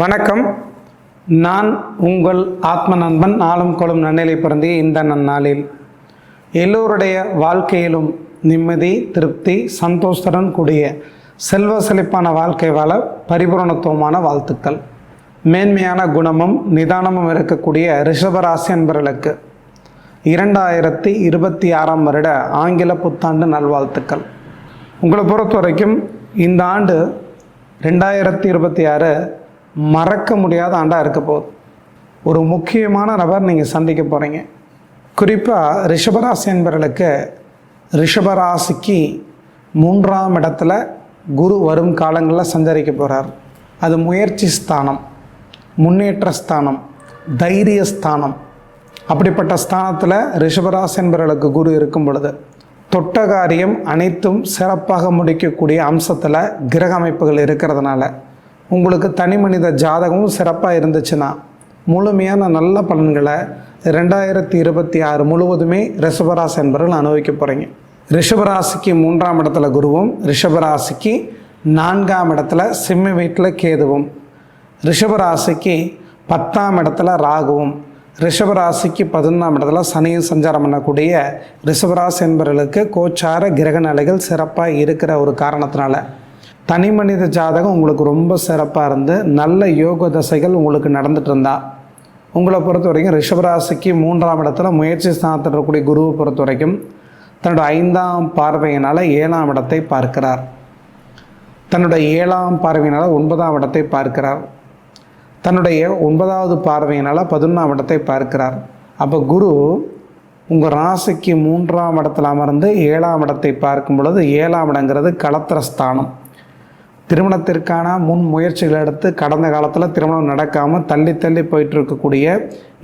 வணக்கம். நான் உங்கள் ஆத்ம நண்பன் நாளும் கொளும் நன்னிலை பிறந்திய இந்த நன்னாளில். எல்லோருடைய வாழ்க்கையிலும் நிம்மதி திருப்தி சந்தோஷத்துடன் கூடிய செல்வ செழிப்பான வாழ்க்கை வாழ பரிபூரணத்துவமான வாழ்த்துக்கள். மேன்மையான குணமும் நிதானமும் இருக்கக்கூடிய ரிஷபராசி என்பர்களுக்கு இரண்டாயிரத்தி இருபத்தி ஆறாம் வருட ஆங்கில புத்தாண்டு நல்வாழ்த்துக்கள். உங்களை பொறுத்த வரைக்கும் இந்த ஆண்டு ரெண்டாயிரத்தி இருபத்தி ஆறு மறக்க முடியாத ஆண்டாக இருக்க போகுது. ஒரு முக்கியமான நபர் நீங்கள் சந்திக்க போகிறீங்க குறிப்பாக ரிஷபராசி என்பவர்களுக்கு ரிஷபராசிக்கு மூன்றாம் இடத்துல குரு வரும் காலங்களில் சஞ்சரிக்க போகிறார் அது முயற்சி ஸ்தானம் முன்னேற்ற ஸ்தானம் தைரிய ஸ்தானம். அப்படிப்பட்ட ஸ்தானத்தில் ரிஷபராசி என்பவர்களுக்கு குரு இருக்கும் பொழுது தொட்ட காரியம் அனைத்தும் சிறப்பாக முடிக்கக்கூடிய அம்சத்தில் கிரக அமைப்புகள் இருக்கிறதுனால உங்களுக்கு தனி மனித ஜாதகமும் சிறப்பாக இருந்துச்சுன்னா முழுமையான நல்ல பலன்களை ரெண்டாயிரத்தி இருபத்தி ஆறு முழுவதுமே ரிஷபராசி என்பவர்கள் அனுபவிக்க போகிறீங்க ரிஷபராசிக்கு மூன்றாம் இடத்துல குருவும் ரிஷபராசிக்கு நான்காம் இடத்துல சிம்ம வீட்டில் கேதுவும். ரிஷபராசிக்கு பத்தாம் இடத்துல ராகுவும். ரிஷபராசிக்கு பதினொன்றாம் இடத்துல சனியும் சஞ்சாரம் பண்ணக்கூடிய ரிஷபராசி என்பவர்களுக்கு கோச்சார கிரக நிலைகள் சிறப்பாக இருக்கிற ஒரு காரணத்தினால தனி மனித ஜாதகம் உங்களுக்கு ரொம்ப சிறப்பாக இருந்து நல்ல யோக தசைகள் உங்களுக்கு நடந்துட்டு இருந்தா. உங்களை பொறுத்த வரைக்கும் ரிஷபராசிக்கு மூன்றாம் இடத்துல முயற்சி ஸ்தானத்தில் இருக்கக்கூடிய குருவை பொறுத்த வரைக்கும் தன்னோட ஐந்தாம் பார்வையினால் ஏழாம் இடத்தை பார்க்கிறார். தன்னுடைய ஏழாம் பார்வையினால் ஒன்பதாம் இடத்தை பார்க்கிறார். தன்னுடைய ஒன்பதாவது பார்வையினால் பதினொன்றாம் இடத்தை பார்க்கிறார். அப்போ குரு உங்கள் ராசிக்கு மூன்றாம் இடத்துல அமர்ந்து ஏழாம் இடத்தை பார்க்கும் பொழுது ஏழாம் இடங்கிறது களத்திர ஸ்தானம். திருமணத்திற்கான முன் முயற்சிகள் எடுத்து கடந்த காலத்தில் திருமணம் நடக்காமல் தள்ளி தள்ளி போயிட்டு இருக்கக்கூடிய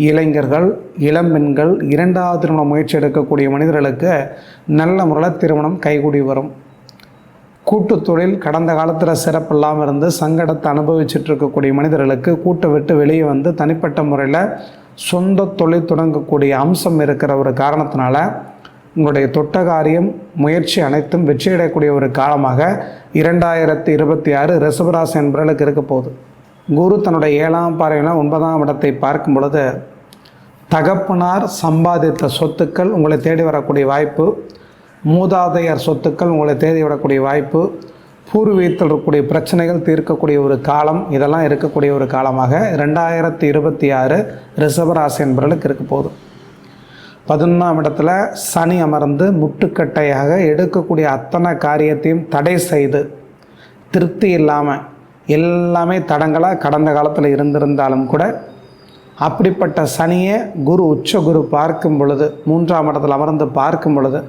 இளைஞர்கள் இளம்பெண்கள் இரண்டாவது திருமண முயற்சி எடுக்கக்கூடிய மனிதர்களுக்கு நல்ல முறையில் திருமணம் கைகூடி வரும். கூட்டு தொழில் கடந்த காலத்தில் சிறப்பு இல்லாமல் இருந்து சங்கடத்தை அனுபவிச்சுட்டு இருக்கக்கூடிய மனிதர்களுக்கு கூட்டை விட்டு வெளியே வந்து தனிப்பட்ட முறையில் சொந்த தொழில் தொடங்கக்கூடிய அம்சம் இருக்கிற ஒரு காரணத்தினால உங்களுடைய தொட்ட காரியம் முயற்சி அனைத்தும் வெற்றியடையக்கூடிய ஒரு காலமாக இரண்டாயிரத்தி இருபத்தி ஆறு ரிசபராசி என்பவர்களுக்கு இருக்க போகுது. குரு தன்னுடைய ஏழாம் பார்வையில் ஒன்பதாம் இடத்தை பார்க்கும் பொழுது தகப்பனார் சம்பாதித்த சொத்துக்கள் உங்களை தேடி வரக்கூடிய வாய்ப்பு மூதாதையர் சொத்துக்கள் உங்களை தேடி வரக்கூடிய வாய்ப்பு பூர்வீகத்தில் இருக்கக்கூடிய பிரச்சனைகள் தீர்க்கக்கூடிய ஒரு காலம் இதெல்லாம் இருக்கக்கூடிய ஒரு காலமாக ரெண்டாயிரத்தி இருபத்தி ஆறு ரிசபராசி என்பவர்களுக்கு இருக்க போதும் பதினொன்றாம் இடத்துல சனி அமர்ந்து முட்டுக்கட்டையாக எடுக்கக்கூடிய அத்தனை காரியத்தையும் தடை செய்து திருப்தி இல்லாமல் எல்லாமே தடங்களாக கடந்த காலத்தில் இருந்திருந்தாலும் கூட அப்படிப்பட்ட சனியை குரு உச்ச குரு பார்க்கும் பொழுது மூன்றாம் இடத்துல அமர்ந்து பார்க்கும் பொழுது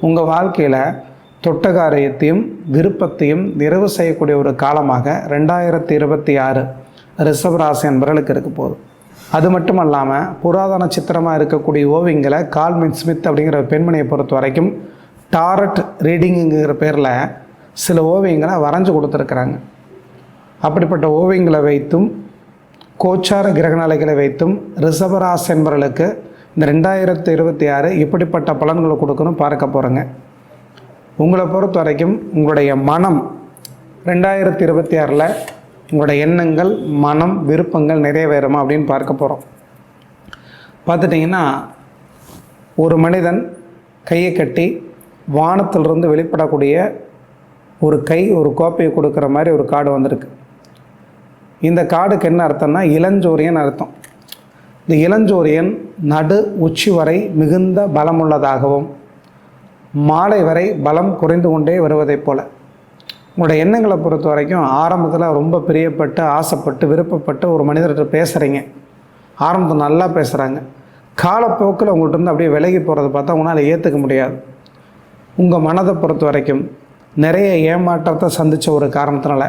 உங்கள் வாழ்க்கையில் தொட்ட காரியத்தையும் விருப்பத்தையும் நிறைவு செய்யக்கூடிய ஒரு காலமாக ரெண்டாயிரத்தி இருபத்தி ஆறு ரிஷபராசி என்பவர்களுக்கு இருக்க போகுது. அது மட்டும் இல்லாமல் புராதன சித்திரமாக இருக்கக்கூடிய ஓவியங்களை கால்மின் ஸ்மித் அப்படிங்கிற பெண்மணியை பொறுத்த வரைக்கும் டாரட் ரீடிங்குங்கிற பேரில் சில ஓவியங்களை வரைஞ்சு கொடுத்துருக்குறாங்க. அப்படிப்பட்ட ஓவியங்களை வைத்தும் கோச்சார கிரகநிலைகளை வைத்தும் ரிசபராஸ் என்பவர்களுக்கு இந்த ரெண்டாயிரத்தி இருபத்தி ஆறு இப்படிப்பட்ட பலன்களை கொடுக்கணும் பார்க்க போகிறேங்க உங்களை பொறுத்த வரைக்கும் உங்களுடைய மனம் ரெண்டாயிரத்தி இருபத்தி ஆறில் உங்களோட எண்ணங்கள் மனம் விருப்பங்கள் நிறைவேறுமா அப்படின்னு பார்க்க போகிறோம் பார்த்துட்டிங்கன்னா ஒரு மனிதன் கையை கட்டி வானத்திலிருந்து வெளிப்படக்கூடிய ஒரு கை ஒரு கோப்பையை கொடுக்குற மாதிரி ஒரு காடு வந்திருக்கு. இந்த காடுக்கு என்ன அர்த்தம்னா இளஞ்சோரியன் அர்த்தம். இந்த இளஞ்சோரியன் நடு உச்சி வரை மிகுந்த பலமுள்ளதாகவும் மாலை வரை பலம் குறைந்து கொண்டே வருவதைப் போல. உங்களோட எண்ணங்களை பொறுத்த வரைக்கும் ஆரம்பத்தில் ரொம்ப பிரியப்பட்டு ஆசைப்பட்டு விருப்பப்பட்டு ஒரு மனிதர்கிட்ட பேசுகிறீங்க ஆரம்பத்தில் நல்லா பேசுகிறாங்க காலப்போக்கில் உங்கள்கிட்ட இருந்து அப்படியே விலகி போகிறத பார்த்தா உங்களால் ஏற்றுக்க முடியாது. உங்கள் மனதை பொறுத்த வரைக்கும் நிறைய ஏமாற்றத்தை சந்தித்த ஒரு காரணத்தினால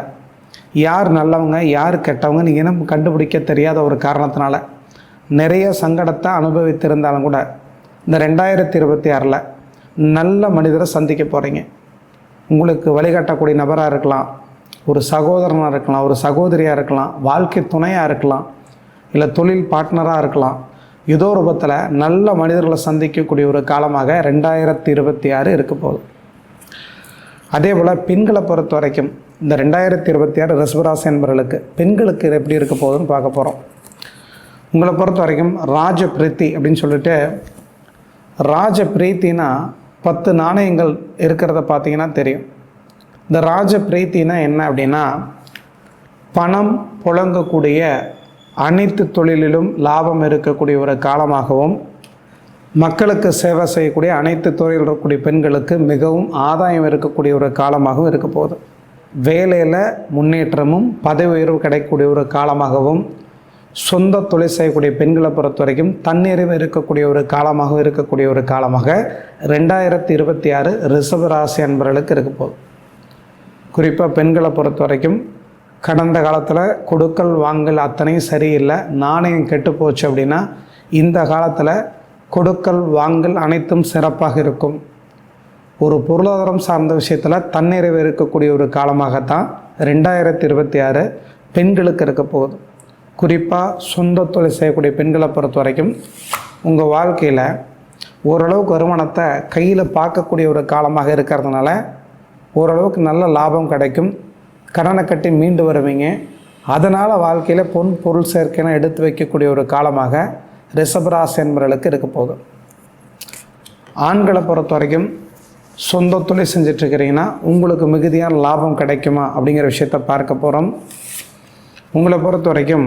யார் நல்லவங்க யார் கெட்டவங்க நீங்கள் இனம் கண்டுபிடிக்க தெரியாத ஒரு காரணத்தினால நிறைய சங்கடத்தை அனுபவித்திருந்தாலும் கூட இந்த ரெண்டாயிரத்தி இருபத்தி ஆறில் நல்ல மனிதரை சந்திக்க போகிறீங்க உங்களுக்கு வழிகாட்டக்கூடிய நபராக இருக்கலாம் ஒரு சகோதரனாக இருக்கலாம் ஒரு சகோதரியாக இருக்கலாம் வாழ்க்கை துணையாக இருக்கலாம் இல்லை தொழில் பார்ட்னராக இருக்கலாம். ஏதோ ரூபத்தில் நல்ல மனிதர்களை சந்திக்கக்கூடிய ஒரு காலமாக ரெண்டாயிரத்தி இருபத்தி ஆறு இருக்க போகுது. அதே போல் பெண்களை பொறுத்த வரைக்கும் இந்த ரெண்டாயிரத்தி இருபத்தி ஆறு ரிசவராசி என்பவர்களுக்கு பெண்களுக்கு எப்படி இருக்க போகுதுன்னு பார்க்க போகிறோம் உங்களை பொறுத்த வரைக்கும் ராஜ பிரீத்தி அப்படின்னு சொல்லிட்டு ராஜ பிரீத்தினா பத்து நாணயங்கள் இருக்கிறத பார்த்தீங்கன்னா தெரியும். இந்த ராஜ பிரீத்தினா என்ன அப்படின்னா பணம் புழங்கக்கூடிய அனைத்து தொழிலிலும் லாபம் இருக்கக்கூடிய ஒரு காலமாகவும் மக்களுக்கு சேவை செய்யக்கூடிய அனைத்து துறையில் இருக்கக்கூடிய பெண்களுக்கு மிகவும் ஆதாயம் இருக்கக்கூடிய ஒரு காலமாகவும் இருக்க போகுது. வேலையில் முன்னேற்றமும் பதவி உயர்வு கிடைக்கக்கூடிய ஒரு காலமாகவும் சொந்த தொழில் செய்யக்கூடிய பெண்களை பொறுத்த வரைக்கும் தன்னிறைவு இருக்கக்கூடிய ஒரு காலமாக இருக்கக்கூடிய ஒரு காலமாக ரெண்டாயிரத்தி இருபத்தி ஆறு ரிசர்வ் ராசி அன்பர்களுக்கு இருக்க போகுது. குறிப்பாக பெண்களை பொறுத்த வரைக்கும் கடந்த காலத்தில் கொடுக்கல் வாங்கல் அத்தனையும் சரியில்லை நாணயம் கெட்டு போச்சு அப்படின்னா இந்த காலத்தில் கொடுக்கல் வாங்கல் அனைத்தும் சிறப்பாக இருக்கும். ஒரு பொருளாதாரம் சார்ந்த விஷயத்தில் தன்னிறைவு இருக்கக்கூடிய ஒரு காலமாகத்தான் ரெண்டாயிரத்தி இருபத்தி ஆறு பெண்களுக்கு இருக்க போகுது. குறிப்பாக சொந்த தொழில் செய்யக்கூடிய பெண்களை பொறுத்த வரைக்கும் உங்கள் வாழ்க்கையில் ஓரளவுக்கு வருமானத்தை கையில் பார்க்கக்கூடிய ஒரு காலமாக இருக்கிறதுனால ஓரளவுக்கு நல்ல லாபம் கிடைக்கும். கடனை கட்டி மீண்டு வருவீங்க. அதனால் வாழ்க்கையில் பொன் பொருள் சேர்க்கைன்னு எடுத்து வைக்கக்கூடிய ஒரு காலமாக ரிஷபராசி என்பவர்களுக்கு இருக்க போகுது. ஆண்களை பொறுத்த வரைக்கும் சொந்த தொழில் செஞ்சிட்ருக்கிறீங்கன்னா உங்களுக்கு மிகுதியான லாபம் கிடைக்குமா அப்படிங்கிற விஷயத்தை பார்க்க போகிறோம் உங்களை பொறுத்த வரைக்கும்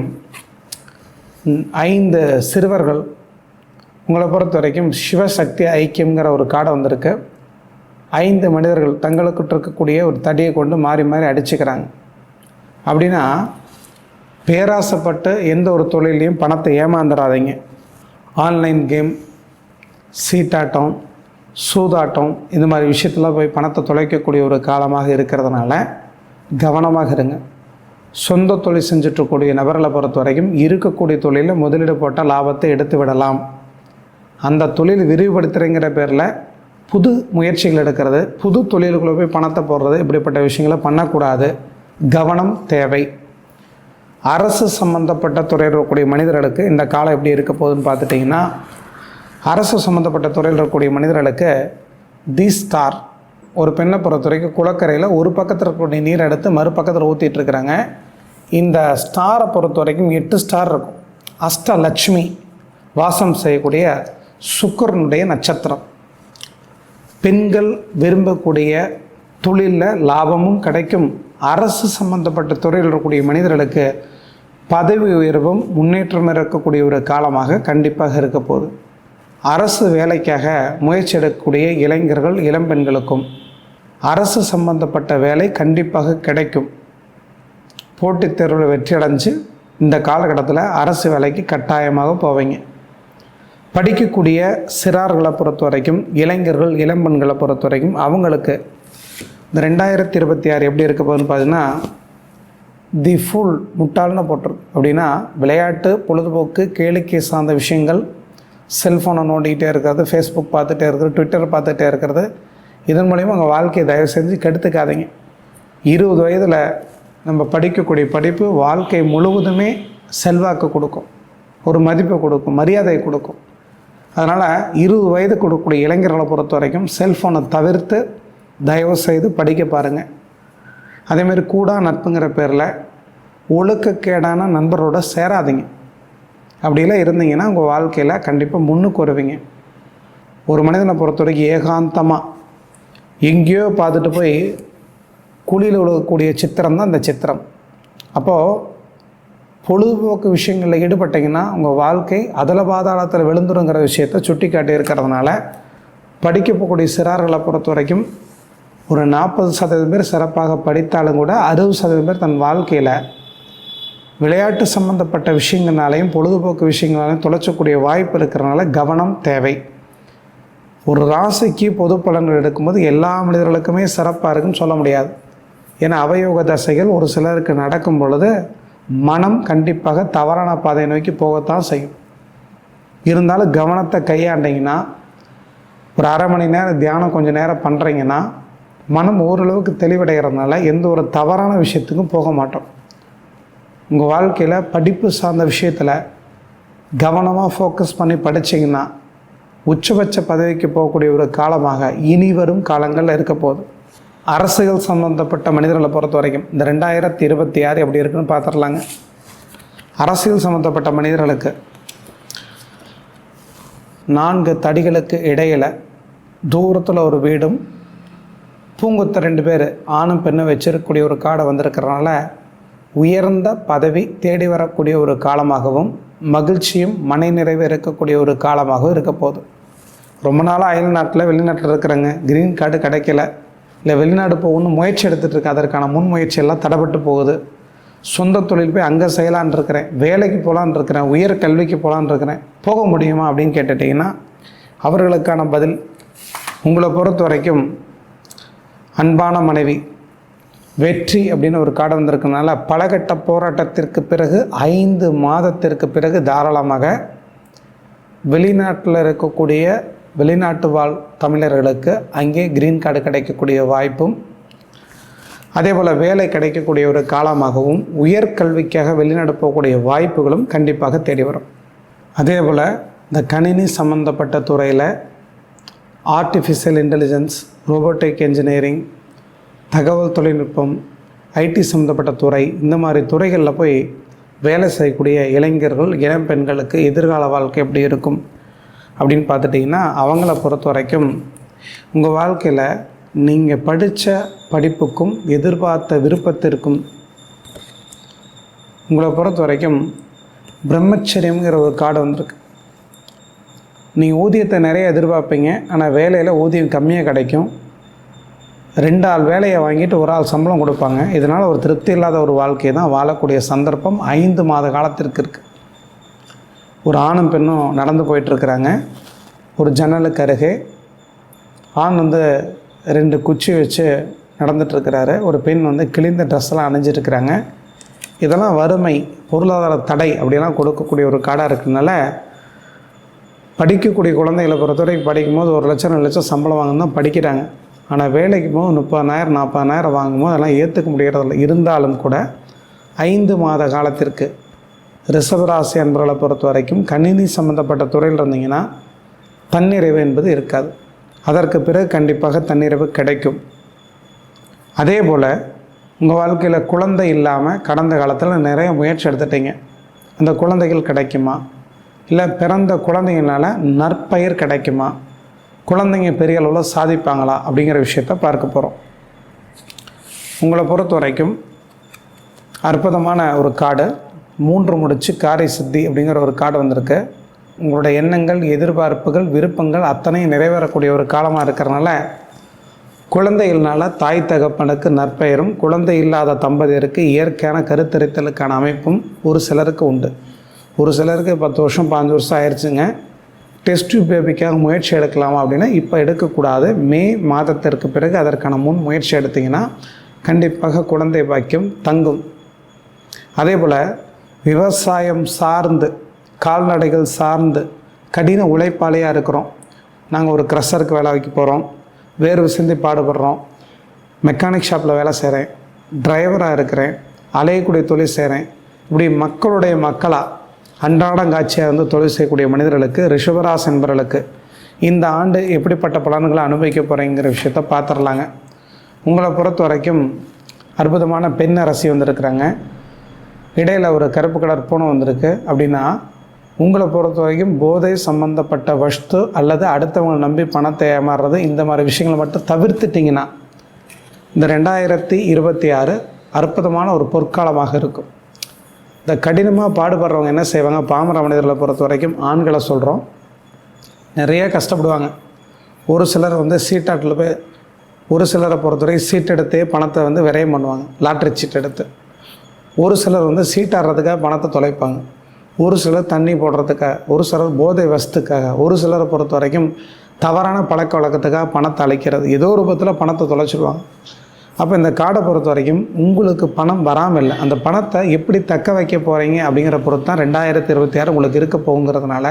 ஐந்து சிறுவர்கள் உங்களை பொறுத்த வரைக்கும் சிவசக்தி ஐக்கியம்ங்கிற ஒரு காடை வந்திருக்கு. ஐந்து மனிதர்கள் தங்களுக்கு இருக்கக்கூடிய ஒரு தடியை கொண்டு மாறி மாறி அடிச்சுக்கிறாங்க. அப்படின்னா பேராசைப்பட்டு எந்த ஒரு தொழிலையும் பணத்தை ஏமாந்துடாதீங்க ஆன்லைன் கேம் சீட்டாட்டம் சூதாட்டம் இந்த மாதிரி விஷயத்தில் போய் பணத்தை தொலைக்கக்கூடிய ஒரு காலமாக இருக்கிறதுனால கவனமாக இருங்க. சொந்த தொழில் செஞ்சுட்ருக்கூடிய நபர்களை பொறுத்த வரைக்கும் இருக்கக்கூடிய தொழிலில் முதலீடு போட்டால் லாபத்தை எடுத்து விடலாம். அந்த தொழில் விரிவுபடுத்துகிறேங்கிற பேரில் புது முயற்சிகள் எடுக்கிறது புது தொழிலுக்குள்ளே போய் பணத்தை போடுறது இப்படிப்பட்ட விஷயங்களை பண்ணக்கூடாது. கவனம் தேவை. அரசு சம்மந்தப்பட்ட துறையில் இருக்கக்கூடிய மனிதர்களுக்கு இந்த காலம் எப்படி இருக்க போகுதுன்னு பார்த்துட்டிங்கன்னா அரசு சம்மந்தப்பட்ட துறையில் இருக்கக்கூடிய மனிதர்களுக்கு தி ஸ்டார் ஒரு பெண்ணை பொறுத்த வரைக்கும் குளக்கரையில் ஒரு பக்கத்தில் இருக்கக்கூடிய நீர் எடுத்து மறுபக்கத்தில் ஊற்றிட்டு இருக்கிறாங்க. இந்த ஸ்டாரை பொறுத்த வரைக்கும் எட்டு ஸ்டார் இருக்கும். அஷ்டலட்சுமி வாசம் செய்யக்கூடிய சுக்கரனுடைய நட்சத்திரம். பெண்கள் விரும்பக்கூடிய தொழிலில் லாபமும் கிடைக்கும். அரசு சம்பந்தப்பட்ட துறையில் இருக்கக்கூடிய மனிதர்களுக்கு பதவி உயர்வும் முன்னேற்றம் இருக்கக்கூடிய ஒரு காலமாக கண்டிப்பாக இருக்க போகுது. அரசு வேலைக்காக முயற்சி எடுக்கக்கூடிய இளைஞர்கள் இளம்பெண்களுக்கும் அரசு சம்பந்தப்பட்ட வேலை கண்டிப்பாக கிடைக்கும். போட்டித் தேர்வில் வெற்றி அடைஞ்சு இந்த காலகட்டத்தில் அரசு வேலைக்கு கட்டாயமாக போவீங்க. படிக்கக்கூடிய சிறார்களை பொறுத்த வரைக்கும் இளைஞர்கள் இளம்பெண்களை பொறுத்த வரைக்கும் அவங்களுக்கு இந்த ரெண்டாயிரத்தி இருபத்தி ஆறு எப்படி இருக்க போகுதுன்னு பார்த்தீங்கன்னா தி ஃபுல் முட்டாள்னு போட்டிருக்கு. அப்படின்னா விளையாட்டு பொழுதுபோக்கு கேளிக்கை சார்ந்த விஷயங்கள் செல்ஃபோனை நோண்டிக்கிட்டே இருக்கிறது ஃபேஸ்புக் பார்த்துட்டே இருக்கிறது ட்விட்டர் பார்த்துட்டே இருக்கிறது. இதன் மூலயமா உங்கள் வாழ்க்கையை தயவு செஞ்சு கெடுத்துக்காதீங்க. இருபது வயதில் நம்ம படிக்கக்கூடிய படிப்பு வாழ்க்கை முழுவதுமே செல்வாக்கு கொடுக்கும். ஒரு மதிப்பை கொடுக்கும் மரியாதை கொடுக்கும். அதனால் இருபது வயது கொடுக்கக்கூடிய இளைஞர்களை பொறுத்த வரைக்கும் செல்ஃபோனை தவிர்த்து தயவு செய்து படிக்க பாருங்கள் அதேமாரி கூடா நட்புங்கிற பேரில் ஒழுக்கக்கேடான நண்பரோட சேராதீங்க. அப்படிலாம் இருந்தீங்கன்னா உங்கள் வாழ்க்கையில் கண்டிப்பாக முன்னுக்கு வருவீங்க. ஒரு மனிதனை பொறுத்த வரைக்கும் ஏகாந்தமாக எங்கேயோ பார்த்துட்டு போய் குழியில் விழுகக்கூடிய சித்திரம் தான் இந்த சித்திரம். அப்போது பொழுதுபோக்கு விஷயங்களில் ஈடுபட்டீங்கன்னா உங்கள் வாழ்க்கை அதில் பாதாளத்தில் விழுந்துருங்கிற விஷயத்தை சுட்டி காட்டி இருக்கிறதுனால படிக்க போகக்கூடிய சிறார்களை பொறுத்த வரைக்கும் ஒரு நாற்பது சதவீதம் பேர் சிறப்பாக படித்தாலும் கூட அறுபது சதவீதம் பேர் தன் வாழ்க்கையில் விளையாட்டு சம்மந்தப்பட்ட விஷயங்கள்னாலையும் பொழுதுபோக்கு விஷயங்களாலையும் தொலைச்சக்கூடிய வாய்ப்பு இருக்கிறனால கவனம் தேவை. ஒரு ராசிக்கு பொது பலன்கள் எடுக்கும்போது எல்லா மனிதர்களுக்குமே சிறப்பாக இருக்குன்னு சொல்ல முடியாது. ஏன்னா அவயோக தசைகள் ஒரு சிலருக்கு நடக்கும் பொழுது மனம் கண்டிப்பாக தவறான பாதையை நோக்கி போகத்தான் செய்யும். இருந்தாலும் கவனத்தை கையாண்டிங்கன்னா ஒரு அரை மணி நேரம் தியானம் கொஞ்சம் நேரம் பண்ணுறீங்கன்னா மனம் ஓரளவுக்கு தெளிவடைகிறதுனால எந்த ஒரு தவறான விஷயத்துக்கும் போக மாட்டோம். உங்கள் வாழ்க்கையில் படிப்பு சார்ந்த விஷயத்தில் கவனமாக ஃபோக்கஸ் பண்ணி படிச்சீங்கன்னா உச்சபட்ச பதவிக்கு போகக்கூடிய ஒரு காலமாக இனி வரும் காலங்களில் இருக்க போகுது. அரசியல் சம்மந்தப்பட்ட மனிதர்களை பொறுத்த வரைக்கும் இந்த ரெண்டாயிரத்தி இருபத்தி ஆறு எப்படி இருக்குன்னு பார்த்துடலாங்க. அரசியல் சம்மந்தப்பட்ட மனிதர்களுக்கு நான்கு தடிகளுக்கு இடையில் தூரத்தில் ஒரு வீடும் பூங்குத்த ரெண்டு பேர் ஆணும் பெண்ணும் வச்சிருக்கக்கூடிய ஒரு காடை வந்திருக்கிறனால உயர்ந்த பதவி தேடி வரக்கூடிய ஒரு காலமாகவும் மகிழ்ச்சியும் மனை நிறைவு இருக்கக்கூடிய ஒரு காலமாகவும் இருக்க போகுது. ரொம்ப நாளாக அயல் நாட்டில் வெளிநாட்டில் இருக்கிறேங்க. க்ரீன் கார்டு கிடைக்கல. இல்லை வெளிநாடு போகணும்னு முயற்சி எடுத்துகிட்டு அதற்கான முன்முயற்சி எல்லாம் தடைப்பட்டு போகுது. சொந்த தொழில் போய் அங்கே செய்யலான் இருக்கிறேன். வேலைக்கு போகலான் இருக்கிறேன். உயர் கல்விக்கு போகலான் இருக்கிறேன். போக முடியுமா அப்படின்னு கேட்டுட்டிங்கன்னா அவர்களுக்கான பதில் உங்களை பொறுத்த வரைக்கும் அன்பான மனைவி வெற்றி அப்படின்னு ஒரு கார்டு வந்திருக்கனால பலகட்ட போராட்டத்திற்கு பிறகு ஐந்து மாதத்திற்கு பிறகு தாராளமாக வெளிநாட்டில் இருக்கக்கூடிய வெளிநாட்டு வாழ் தமிழர்களுக்கு அங்கே க்ரீன் கார்டு கிடைக்கக்கூடிய வாய்ப்பும் அதே போல் வேலை கிடைக்கக்கூடிய ஒரு காலமாகவும் உயர்கல்விக்காக வெளிநாடு போகக்கூடிய வாய்ப்புகளும் கண்டிப்பாக தேடி வரும். அதே போல் இந்த கணினி சம்மந்தப்பட்ட துறையில் ஆர்டிஃபிஷியல் இன்டெலிஜென்ஸ் ரோபோட்டிக் இன்ஜினியரிங் தகவல் தொழில்நுட்பம் ஐடி சம்மந்தப்பட்ட துறை இந்த மாதிரி துறைகளில் போய் வேலை செய்யக்கூடிய இளைஞர்கள் இளம் பெண்களுக்கு எதிர்கால வாழ்க்கை எப்படி இருக்கும்? அப்படின்னு பார்த்துட்டிங்கன்னா அவங்கள பொறுத்த வரைக்கும் உங்கள் வாழ்க்கையில் நீங்கள் படித்த படிப்புக்கும் எதிர்பார்த்த விருப்பத்திற்கும் உங்களை பொறுத்த வரைக்கும் பிரம்மச்சரியம்ங்கிற ஒரு கார்டு வந்திருக்கு. நீங்கள் ஊதியத்தை நிறைய எதிர்பார்ப்பீங்க ஆனால் வேலையில் ஊதியம் கம்மியாக கிடைக்கும். ரெண்டு ஆள் வேலையை வாங்கிட்டு ஒரு ஆள் சம்பளம் கொடுப்பாங்க. இதனால் ஒரு திருப்தி இல்லாத ஒரு வாழ்க்கையை தான் வாழக்கூடிய சந்தர்ப்பம் ஐந்து மாத காலத்திற்கு இருக்குது ஒரு ஆணும் பெண்ணும் நடந்து போயிட்டுருக்குறாங்க. ஒரு ஜன்னலுக்கு அருகே. ஆண் வந்து ரெண்டு குச்சி வச்சு நடந்துட்டுருக்கிறாரு. ஒரு பெண் வந்து கிழிந்த ட்ரெஸ்ஸெல்லாம் அணிஞ்சிருக்கிறாங்க இதெல்லாம் வறுமை பொருளாதார தடை அப்படிலாம் கொடுக்கக்கூடிய ஒரு காடாக இருக்கிறதுனால படிக்கக்கூடிய குழந்தைகளை பொறுத்தவரைக்கும் படிக்கும்போது ஒரு லட்சம் ரெண்டு லட்சம் சம்பளம் வாங்கினா தான் படிக்கிறாங்க. ஆனால் வேலைக்கு போது முப்பதாயிரம் நாற்பதாயிரம் வாங்கும்போது அதெல்லாம் ஏற்றுக்க முடியறதில்ல. இருந்தாலும் கூட ஐந்து மாத காலத்திற்கு ரிஷபராசி அன்பர்களை பொறுத்த வரைக்கும் கணினி சம்மந்தப்பட்ட துறையில் இருந்தீங்கன்னா தன்னிறைவு என்பது இருக்காது. அதற்கு பிறகு கண்டிப்பாக தன்னிறைவு கிடைக்கும். அதே போல் உங்கள் வாழ்க்கையில் குழந்தை இல்லாமல் கடந்த காலத்தில் நிறைய முயற்சி எடுத்துட்டீங்க. அந்த குழந்தைகள் கிடைக்குமா? இல்லை பிறந்த குழந்தைங்களால் நற்பயிர் கிடைக்குமா? குழந்தைங்க பெரிய அளவில் சாதிப்பாங்களா? அப்படிங்கிற விஷயத்த பார்க்க போகிறோம் உங்களை பொறுத்த வரைக்கும் அற்புதமான ஒரு காடு மூன்று முடிச்சு காரை சித்தி அப்படிங்கிற ஒரு கார்டு வந்திருக்கு. உங்களோட எண்ணங்கள் எதிர்பார்ப்புகள் விருப்பங்கள் அத்தனையும் நிறைவேறக்கூடிய ஒரு காலமாக இருக்கிறனால குழந்தைகள்னால தாய் தகப்பனுக்கு நற்பெயரும் குழந்தை இல்லாத தம்பதியருக்கு இயற்கையான கருத்தரித்தலுக்கான அமைப்பும் ஒரு சிலருக்கு உண்டு. ஒரு சிலருக்கு பத்து வருஷம் பாஞ்சு வருஷம் ஆயிடுச்சுங்க டெஸ்ட் டியூப் பேபிக்காக முயற்சி எடுக்கலாமா அப்படின்னா இப்போ எடுக்கக்கூடாது. மே மாதத்திற்கு பிறகு அதற்கான முன் முயற்சி எடுத்திங்கன்னா கண்டிப்பாக குழந்தை பாக்கியம் தங்கும். அதே போல் விவசாயம் சார்ந்து கால்நடைகள் சார்ந்து கடின உழைப்பாளியாக இருக்கிறோம். நாங்கள் ஒரு க்ரஷருக்கு வேலை வைக்க போகிறோம் வேர்வை சிந்தி பாடுபடுறோம். மெக்கானிக் ஷாப்பில் வேலை செய்கிறேன் டிரைவராக இருக்கிறேன். அலையக்கூடிய தொழில் செய்கிறேன் இப்படி மக்களுடைய மக்களாக அன்றாடம் காட்சியாக வந்து தொழில் செய்யக்கூடிய மனிதர்களுக்கு ரிஷபராஸ் என்பவர்களுக்கு இந்த ஆண்டு எப்படிப்பட்ட பலன்களை அனுபவிக்க போகிறேங்கிற விஷயத்த பார்த்துடலாங்க. உங்களை பொறுத்த வரைக்கும் அற்புதமான பெண் அரசி வந்திருக்கிறாங்க. இடையில் ஒரு கருப்பு கலர் பூனை வந்திருக்கு. அப்படின்னா உங்களை பொறுத்த வரைக்கும் போதை சம்மந்தப்பட்ட வஸ்து அல்லது அடுத்தவங்களை நம்பி பணத்தை ஏமாறுறது இந்த மாதிரி விஷயங்களை மட்டும் தவிர்த்துட்டிங்கன்னா இந்த ரெண்டாயிரத்தி இருபத்தி ஆறு அற்புதமான ஒரு பொற்காலமாக இருக்கும். இந்த கடினமாக பாடுபடுறவங்க என்ன செய்வாங்க? பாமர மனிதர்களை பொறுத்த வரைக்கும் ஆண்களை சொல்கிறோம் நிறைய கஷ்டப்படுவாங்க. ஒரு சிலர் வந்து சீட்டாட்டில் போய் ஒரு சிலரை பொறுத்தவரைக்கும் சீட் எடுத்தே பணத்தை வந்து விரயம் பண்ணுவாங்க. லாட்ரி சீட் எடுத்து ஒரு சிலர் வந்து சீட்டாடுறதுக்காக பணத்தை தொலைப்பாங்க. ஒரு சிலர் தண்ணி போடுறதுக்காக ஒரு சிலர் போதை வசத்துக்காக ஒரு சிலரை பொறுத்த வரைக்கும் தவறான பழக்க வழக்கத்துக்காக பணத்தை அழிக்கிறது. ஏதோ ரூபத்தில் பணத்தை தொலைச்சிடுவாங்க அப்போ இந்த கார்டை பொறுத்த வரைக்கும் உங்களுக்கு பணம் வராமல் இல்லை அந்த பணத்தை எப்படி தக்க வைக்க போகிறீங்க அப்படிங்கிற பொறுத்து தான் ரெண்டாயிரத்தி இருபத்தி ஆறு உங்களுக்கு இருக்க போகுங்கிறதுனால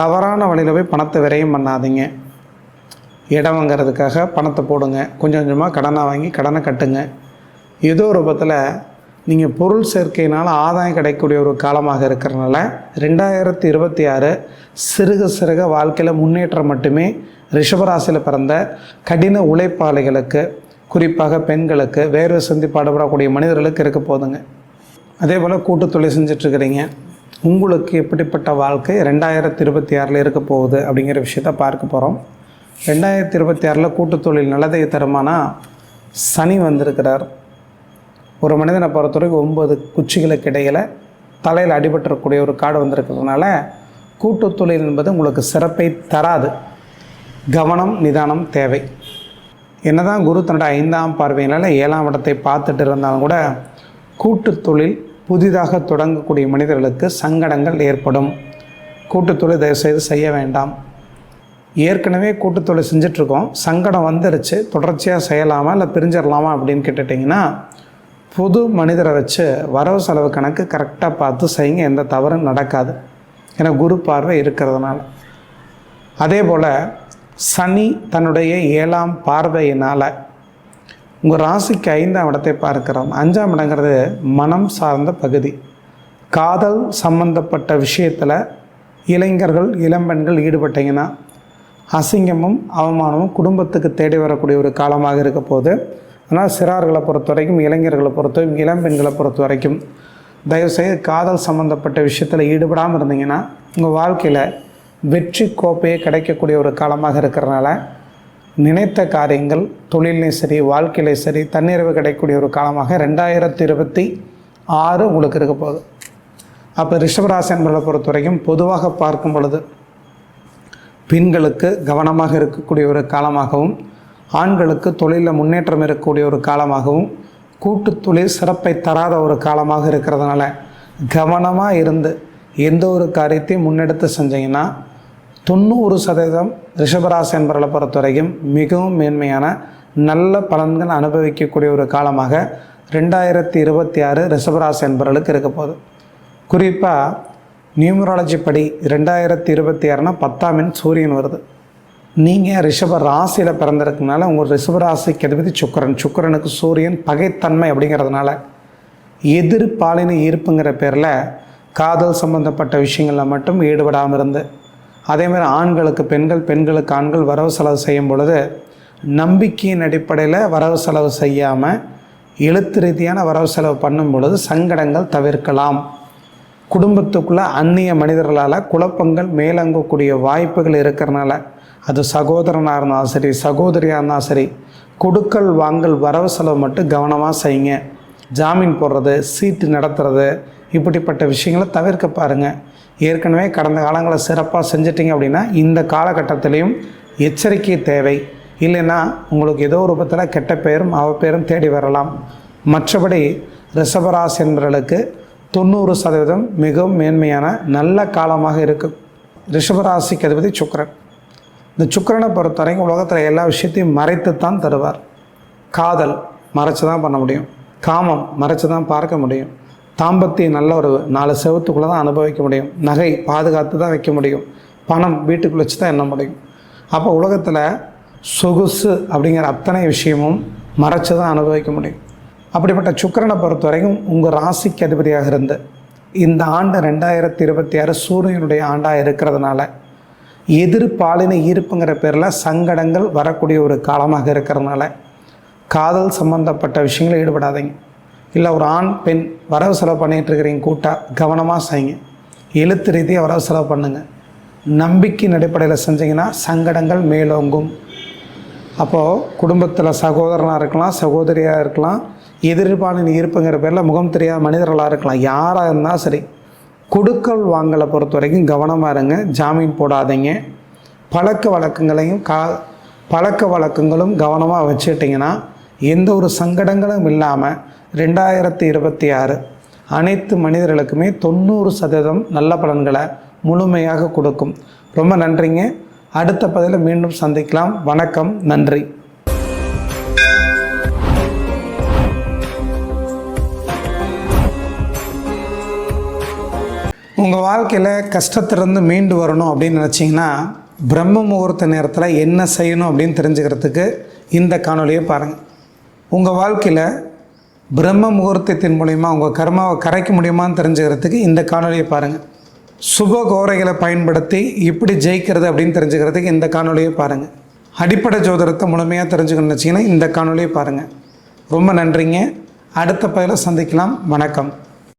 தவறான வழியில் போய் பணத்தை விரயம் பண்ணாதீங்க. இடம் வாங்கிறதுக்காக பணத்தை போடுங்க. கொஞ்சம் கொஞ்சமாக கடனை வாங்கி கடனை கட்டுங்க. ஏதோ ரூபத்தில் நீங்கள் பொருள் சேர்க்கையினால் ஆதாயம் கிடைக்கக்கூடிய ஒரு காலமாக இருக்கிறனால ரெண்டாயிரத்தி இருபத்தி ஆறு சிறுக சிறுக வாழ்க்கையில் முன்னேற்றம் மட்டுமே ரிஷபராசியில் பிறந்த கடின உழைப்பாளிகளுக்கு குறிப்பாக பெண்களுக்கு வேர்வை சந்தி பாடுபடக்கூடிய மனிதர்களுக்கு இருக்க போதுங்க. அதே போல் கூட்டுத்தொழில் செஞ்சிட்ருக்கிறீங்க. உங்களுக்கு எப்படிப்பட்ட வாழ்க்கை ரெண்டாயிரத்தி இருபத்தி ஆறில் இருக்க போகுது அப்படிங்கிற விஷயத்த பார்க்க போகிறோம் ரெண்டாயிரத்தி இருபத்தி ஆறில் கூட்டுத்தொழில் நல்லதை தருமானா சனி வந்திருக்கிறார். ஒரு மனிதனை பொறுத்தவரைக்கும் ஒன்பது குச்சிகளுக்கு இடையில் தலையில் அடிபட்டுறக்கூடிய ஒரு காடு வந்திருக்கிறதுனால கூட்டு தொழில் என்பது உங்களுக்கு சிறப்பை தராது. கவனம் நிதானம் தேவை. என்னதான் குரு தன்னோட ஐந்தாம் பார்வையினால் ஏழாம் இடத்தை பார்த்துட்டு இருந்தாலும் கூட கூட்டு தொழில் புதிதாக தொடங்கக்கூடிய மனிதர்களுக்கு சங்கடங்கள் ஏற்படும். கூட்டுத்தொழில் தயவுசெய்து செய்ய வேண்டாம். ஏற்கனவே கூட்டுத்தொழில் செஞ்சிட்ருக்கோம் சங்கடம் வந்துருச்சு. தொடர்ச்சியாக செய்யலாமா இல்லை பிரிஞ்சிடலாமா அப்படின்னு கேட்டுட்டிங்கன்னா புது மனிதரை வச்சு வரவு செலவு கணக்கு கரெக்டாக பார்த்து செய்யுங்க. எந்த தவறும் நடக்காது. ஏன்னா குரு பார்வை இருக்கிறதுனால. அதே போல் சனி தன்னுடைய ஏழாம் பார்வையினால் உங்கள் ராசிக்கு ஐந்தாம் இடத்தை பார்க்கிறோம். அஞ்சாம் இடங்கிறது மனம் சார்ந்த பகுதி. காதல் சம்பந்தப்பட்ட விஷயத்தில் இளைஞர்கள் இளம்பெண்கள் ஈடுபட்டீங்கன்னா அசிங்கமும் அவமானமும் குடும்பத்துக்கு தேடி வரக்கூடிய ஒரு காலமாக இருக்க போது ஆனால் சிறார்களை பொறுத்த வரைக்கும் இளைஞர்களை பொறுத்த வரைக்கும் இளம்பெண்களை பொறுத்த வரைக்கும் தயவுசெய்து காதல் சம்மந்தப்பட்ட விஷயத்தில் ஈடுபடாமல் இருந்தீங்கன்னா உங்கள் வாழ்க்கையில் வெற்றி கோப்பையே கிடைக்கக்கூடிய ஒரு காலமாக இருக்கிறனால நினைத்த காரியங்கள் தொழிலையும் சரி வாழ்க்கையிலையும் சரி தன்னிறைவு கிடைக்கக்கூடிய ஒரு காலமாக ரெண்டாயிரத்தி இருபத்தி ஆறு உங்களுக்கு இருக்க போகுது. அப்போ ரிஷபராசி என்பதை பொறுத்த வரைக்கும் பொதுவாக பார்க்கும் பொழுது பெண்களுக்கு கவனமாக இருக்கக்கூடிய ஒரு காலமாகவும் ஆண்களுக்கு தொழிலில் முன்னேற்றம் இருக்கக்கூடிய ஒரு காலமாகவும் கூட்டு தொழில் சிறப்பை தராத ஒரு காலமாக இருக்கிறதுனால கவனமாக இருந்து எந்த ஒரு காரியத்தையும் முன்னெடுத்து செஞ்சீங்கன்னா தொண்ணூறு சதவீதம் ரிஷபராசி என்பவர்களை பொறுத்த வரைக்கும் மிகவும் மேன்மையான நல்ல பலன்கள் அனுபவிக்கக்கூடிய ஒரு காலமாக ரெண்டாயிரத்தி இருபத்தி ஆறு ரிஷபராசி என்பவர்களுக்கு இருக்க போகுது. குறிப்பாக நியூமராலஜி படி ரெண்டாயிரத்தி இருபத்தி ஆறுனா பத்தாம் எண் சூரியன் வருது. நீங்கள் ரிஷப ராசியில் பிறந்திருக்கனால உங்கள் ரிஷப ராசிக்கு அதிபதி சுக்கரன். சுக்கரனுக்கு சூரியன் பகைத்தன்மை அப்படிங்கிறதுனால எதிர் பாலின ஈர்ப்புங்கிற பேரில் காதல் சம்பந்தப்பட்ட விஷயங்களில் மட்டும் ஈடுபடாமல் இருந்து அதேமாதிரி ஆண்களுக்கு பெண்கள் பெண்களுக்கு ஆண்கள் வரவு செலவு செய்யும் பொழுது நம்பிக்கையின் அடிப்படையில் வரவு செலவு செய்யாமல் எழுத்து ரீதியான வரவு செலவு பண்ணும் பொழுது சங்கடங்கள் தவிர்க்கலாம். குடும்பத்துக்குள்ளே அந்நிய மனிதர்களால் குழப்பங்கள் மேலங்கக்கூடிய வாய்ப்புகள் இருக்கிறனால அது சகோதரனாக இருந்தாலும் சரி சகோதரியாக இருந்தாலும் சரி கொடுக்கல் வாங்கல் வரவு செலவு மட்டும் கவனமாக செய்யுங்க. ஜாமீன் போடுறது சீட்டு நடத்துறது இப்படிப்பட்ட விஷயங்களை தவிர்க்க பாருங்கள் ஏற்கனவே கடந்த காலங்களில் சிறப்பாக செஞ்சிட்டிங்க அப்படின்னா இந்த காலகட்டத்திலையும் எச்சரிக்கை தேவை. இல்லைன்னா உங்களுக்கு ஏதோ ஒரு ரூபத்தில் கெட்ட பேரும் அவ தேடி வரலாம். மற்றபடி ரிஷபராசி என்பவர்களுக்கு தொண்ணூறு சதவீதம் மிகவும் மேன்மையான நல்ல காலமாக இருக்கும் ரிஷபராசிக்கு அதிபதி சுக்கரன். இந்த சுக்கரனை பொறுத்த வரைக்கும் உலகத்தில் எல்லா விஷயத்தையும் மறைத்து தான் தருவார். காதல் மறைச்சு தான் பண்ண முடியும். காமம் மறைச்சு தான் பார்க்க முடியும். தாம்பத்தியம் நல்ல ஒரு நாலு செவத்துக்குள்ளே தான் அனுபவிக்க முடியும். நகை பாதுகாத்து தான் வைக்க முடியும். பணம் வீட்டுக்குள்ள வச்சு தான் எண்ண முடியும். அப்போ உலகத்தில் சொகுசு அப்படிங்கிற அத்தனை விஷயமும் மறைச்சு தான் அனுபவிக்க முடியும். அப்படிப்பட்ட சுக்கரனை பொறுத்த வரைக்கும் உங்கள் ராசிக்கு அதிபதியாக இருந்து இந்த ஆண்டு ரெண்டாயிரத்தி இருபத்தி ஆறு சூரியனுடைய ஆண்டாக இருக்கிறதுனால எதிர்பாலின ஈர்ப்புங்கிற பேரில் சங்கடங்கள் வரக்கூடிய ஒரு காலமாக இருக்கிறதுனால காதல் சம்பந்தப்பட்ட விஷயங்களை ஈடுபடாதீங்க. இல்லை ஒரு ஆண் பெண் வரவு செலவு பண்ணிகிட்ருக்கிறீங்க கூட்டாக கவனமாக செய்யுங்க. எழுத்து ரீதியாக வரவு செலவு பண்ணுங்கள் நம்பிக்கையின் அடிப்படையில் செஞ்சீங்கன்னா சங்கடங்கள் மேலோங்கும். அப்போது குடும்பத்தில் சகோதரனாக இருக்கலாம் சகோதரியாக இருக்கலாம் எதிர்பாலின ஈர்ப்புங்கிற பேரில் முகம் தெரியாத மனிதர்களாக இருக்கலாம். யாராக இருந்தால் சரி கொடுக்கல் வாங்கலை பொறுத்த வரைக்கும் கவனமாக இருங்க ஜாமீன் போடாதீங்க. பழக்க வழக்கங்களையும் கா பழக்க வழக்கங்களும் கவனமாக வச்சுக்கிட்டிங்கன்னா எந்த ஒரு சங்கடங்களும் இல்லாமல் ரெண்டாயிரத்தி இருபத்தி ஆறு அனைத்து மனிதர்களுக்குமே தொண்ணூறு சதவீதம் நல்ல பலன்களை முழுமையாக கொடுக்கும். ரொம்ப நன்றிங்க. அடுத்த பதிவில் மீண்டும் சந்திக்கலாம். வணக்கம். நன்றி. உங்கள் வாழ்க்கையில் கஷ்டத்திலிருந்து மீண்டு வரணும் அப்படின்னு நினச்சிங்கன்னா பிரம்ம முகூர்த்த நேரத்தில் என்ன செய்யணும் அப்படின்னு தெரிஞ்சுக்கிறதுக்கு இந்த காணொலியை பாருங்கள் உங்கள் வாழ்க்கையில் பிரம்ம முகூர்த்தத்தின் மூலிமா உங்கள் கர்மாவை கரைக்க முடியுமான்னு தெரிஞ்சுக்கிறதுக்கு இந்த காணொலியை பாருங்கள் சுப கோரைகளை பயன்படுத்தி எப்படி ஜெயிக்கிறது அப்படின்னு தெரிஞ்சுக்கிறதுக்கு இந்த காணொலியை பாருங்கள் அடிப்படை ஜோதிடத்தை முழுமையாக தெரிஞ்சுக்கணும்னு வச்சிங்கன்னா இந்த காணொலியை பாருங்கள் ரொம்ப நன்றிங்க. அடுத்த பதில சந்திக்கலாம். வணக்கம்.